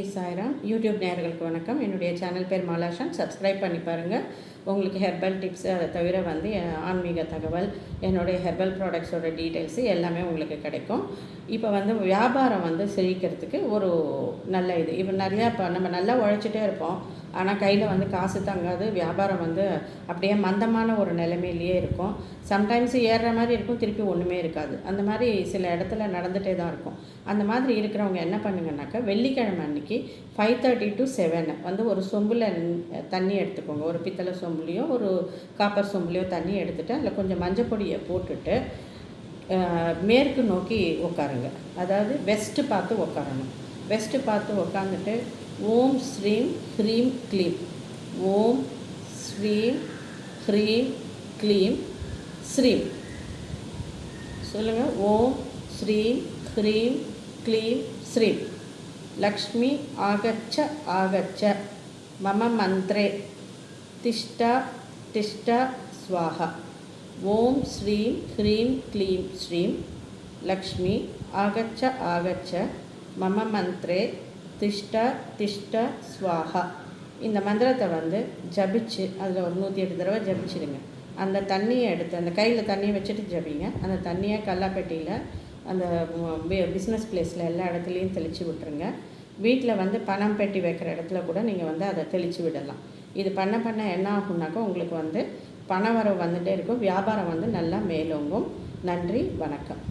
Sairam YouTube நேர்களுக்கு வணக்கம். என்னுடைய சேனல் பேர் மாலாஷன். சப்ஸ்கிரைப் பண்ணி பாருங்கள் உங்களுக்கு ஹெர்பல் டிப்ஸ் அதை தவிர வந்து ஆன்மீக தகவல் என்னுடைய ஹெர்பல் ப்ராடக்ட்ஸோட டீட்டெயில்ஸு எல்லாமே உங்களுக்கு கிடைக்கும். இப்போ வந்து வியாபாரம் வந்து செழிக்கிறதுக்கு ஒரு நல்ல இது. இப்போ நிறையா இப்போ நம்ம நல்லா உழைச்சிட்டே இருப்போம். ஆனால் கையில் வந்து காசு தங்காது. வியாபாரம் வந்து அப்படியே மந்தமான ஒரு நிலைமையிலேயே இருக்கும். சம்டைம்ஸ் ஏறுற மாதிரி இருக்கும் திருப்பி ஒன்றுமே இருக்காது. அந்த மாதிரி சில இடத்துல நடந்துகிட்டே தான் இருக்கும். அந்த மாதிரி இருக்கிறவங்க என்ன பண்ணுங்கன்னாக்கா வெள்ளிக்கிழமை அன்னைக்கு ஃபைவ் தேர்ட்டி டு செவன் வந்து ஒரு சொம்பில் தண்ணி எடுத்துக்கோங்க. ஒரு பித்தளை சொம்புலேயோ ஒரு காப்பர் சொம்புலேயோ தண்ணி எடுத்துகிட்டு அதில் கொஞ்சம் மஞ்சள் பொடியை போட்டுட்டு மேற்கு நோக்கி உட்காருங்க அதாவது வெஸ்ட்டு பார்த்து உட்காரணும் வெஸ்ட்டு பார்த்து உட்காந்துட்டு ஓம் ஸ்ரீம் ஹ்ரீம் க்ளீம் ஓம் ஸ்ரீம் ஹ்ரீம் க்ளீம் ஸ்ரீம் சொல்லுங்கள் ஓம் ஸ்ரீம் ஹ்ரீம் க்ளீம் ஸ்ரீம் லக்ஷ்மி ஆகச்ச ஆகச்ச மம மந்த்ரே திஷ்டா திஷ்டா ஸ்வாஹா ஓம் ஸ்ரீம் ஹ்ரீம் க்ளீம் ஸ்ரீம் லக்ஷ்மி ஆகச்ச ஆகச்ச மம மந்த்ரே திஷ்ட திஷ்ட ஸ்வாஹா. இந்த மந்திரத்தை வந்து ஜபிச்சு அதில் ஒரு நூற்றி எட்டு தடவை ஜபிச்சிடுங்க அந்த தண்ணியை எடுத்து அந்த கையில் தண்ணியை வச்சுட்டு ஜபிங்க. அந்த தண்ணியை கல்லாப்பெட்டியில் அந்த பிஸ்னஸ் பிளேஸில் எல்லா இடத்துலையும் தெளித்து விட்டுருங்க. வீட்டில் வந்து பணம் பெட்டி வைக்கிற இடத்துல கூட நீங்கள் வந்து அதை தெளித்து விடலாம். இது பண்ண பண்ண என்ன ஆகும்னாக்கா உங்களுக்கு வந்து பண வரவு வந்துகிட்டே இருக்கும். வியாபாரம் வந்து நல்லா மேலோங்கும். நன்றி வணக்கம்.